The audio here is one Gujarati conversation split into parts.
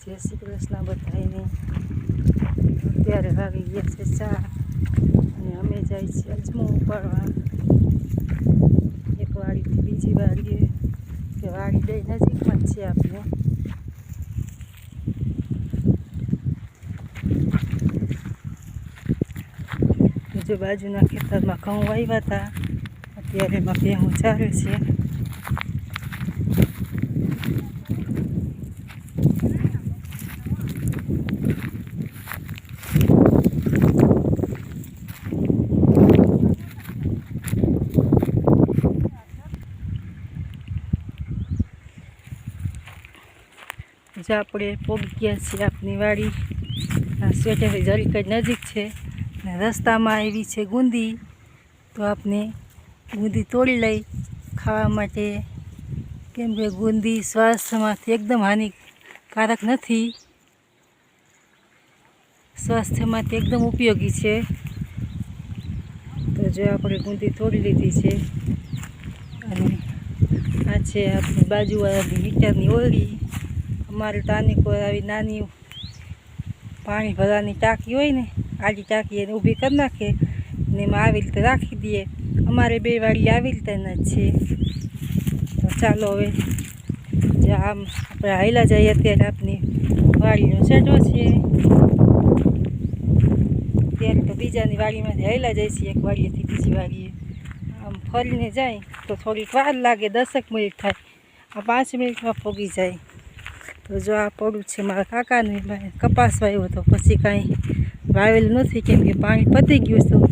જય શ્રી કૃષ્ણ બધાને અત્યારે આવી ગયા છે ચા અને અમે જાય છીએ અજમો ઉપાડવા. એક વાડીથી બીજી વાડીએ, કે વાડી દઈ નજીકમાં છે આપણે બીજુ બાજુના ખેતરમાં ઘઉં વાવ્યા હતા. અત્યારે એમાં ભેહું ચાલે છે. જે આપણે પોગી ગયા છીએ આપની વાડી આ સ્વેટરથી જરીક જ નજીક છે. ને રસ્તામાં આવી છે ગુંદી. તો આપણે ગુંદી તોડી લઈ ખાવા માટે. કેમ કે ગુંદી સ્વાસ્થ્યમાંથી એકદમ હાનિકારક નથી. સ્વાસ્થ્યમાંથી એકદમ ઉપયોગી છે. તો જો આપણે ગુંદી તોડી લીધી છે. અને આ છે આપણી બાજુવાળાની મીટરની ઓળી અમારે કોઈ આવી નાની પાણી ભરવાની ટાંકી હોય ને આડી ટાંકી એને ઊભી કરી નાખે ને એમાં આવી રીતે રાખી દઈએ. અમારે બે વાડી આવી રીતેના છે. તો ચાલો હવે આમ આપણે હાઈલા જઈએ અત્યારે આપની વાડીનો સેટો છે. ત્યારે તો બીજાની વાડીમાંથી હાઈલા જાય છે એક વાડીએથી બીજી વાડીએ. આમ ફરીને જાય તો થોડીક વાર લાગે, દસેક મિનિટ થાય. આ પાંચ મિનિટમાં પોગી જાય. તો જો આ પડું છે, મારા કાકાનું કપાસ વાવ્યો તો પછી કાંઈ વાવેલું નથી, કેમ કે પાણી પતી ગયું હતું.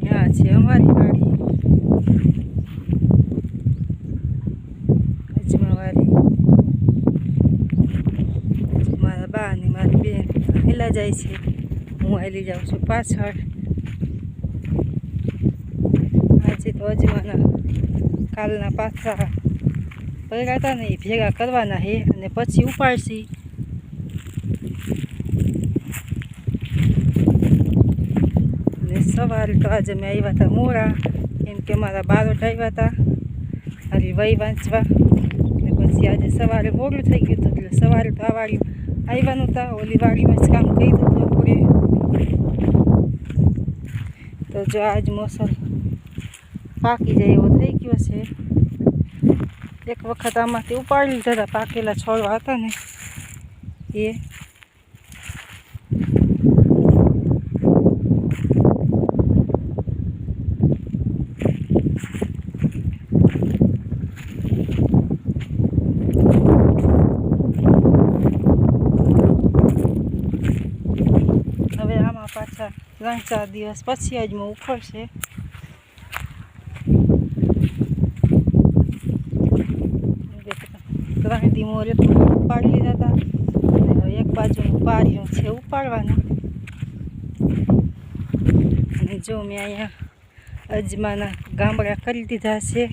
ત્યાં છે અમારી વાડી. મારા બા અને મારી બેન હેલા જાય છે. હું હાલી જાઉં છું પાછળ. આજે અજમાના કાલના પાથરા હતા ને એ ભેગા કરવાના છે અને પછી ઉપાડશી. અને સવારે તો આજે મેં આવ્યા હતા મોરા એમ કે મારા બારોટ આવ્યા હતા મારી વય વાંચવા. અને પછી આજે સવારે મોડું થઈ ગયું હતું એટલે સવારે તો આ વાળી આવ્યાનું હતા ઓલી વાડીમાં જ કામ કર્યું હતું આપણે તો જો આજ મોસમ પાકી જાય એવો થઈ ગયો છે. એક વખત આમાંથી ઉપાડી લીધા હતા, પાકેલા છોડવા હતા ને. એ. હવે આમાં પાછા ત્રણ ચાર દિવસ પછી હું ઉખડશે ત્રણ દી મોરે ઉપાડી લીધા હતા એક બાજુનું ઉપાડ્યું છે, ઉપાડવાનું. અને જો મેં અહીંયા અજમાના ગામડા કરી દીધા છે.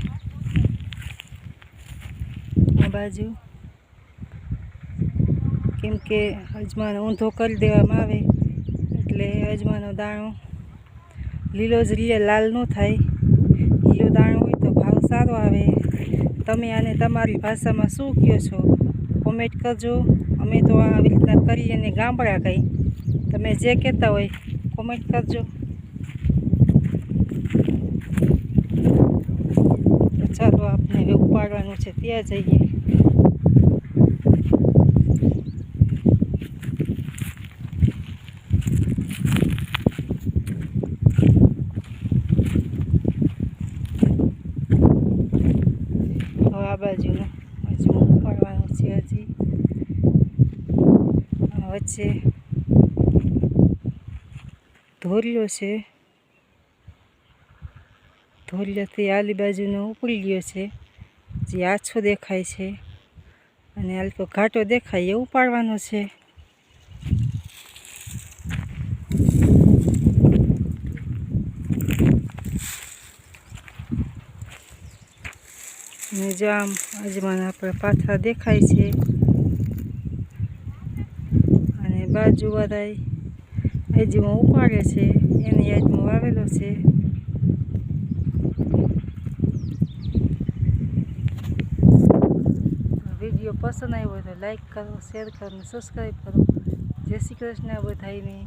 આ બાજુ. કેમ કે અજમાનો ઊંધો કરી દેવામાં આવે, એટલે અજમાનો દાણો લીલો જ રીએ લાલ ન થાય. લીલો દાણો હોય તો ભાવ સારો આવે. તમે આને તમારી ભાષામાં શું કહો છો? કોમેન્ટ કરજો. અમે તો આવી રીતના કરી અને ગામડા કહી તમે જે કહેતા હોય કોમેન્ટ કરજો. ચાલો આપણે ઉપાડવાનું છે. ત્યાં જઈએ હવે આ બાજુનું હજુ ઉપાડવાનું છે હજી. વચ્ચે ધોરિયો છે. ધોરિયાથી આલી બાજુનો ઉપડી ગયો છે. જે આછો દેખાય છે. અને હલકો ઘાટો દેખાય, એ ઉપાડવાનો છે. જામ. આમ અજમાના આપણે પાથરા દેખાય છે. અને બાજુવાળાએ અજમો ઉપાડે છે. એની અજમો વાવેલો છે. વીડિયો પસંદ આવ્યો હોય તો લાઇક કરો, શેર કરો સબસ્ક્રાઈબ કરો. જય શ્રી કૃષ્ણ બધાને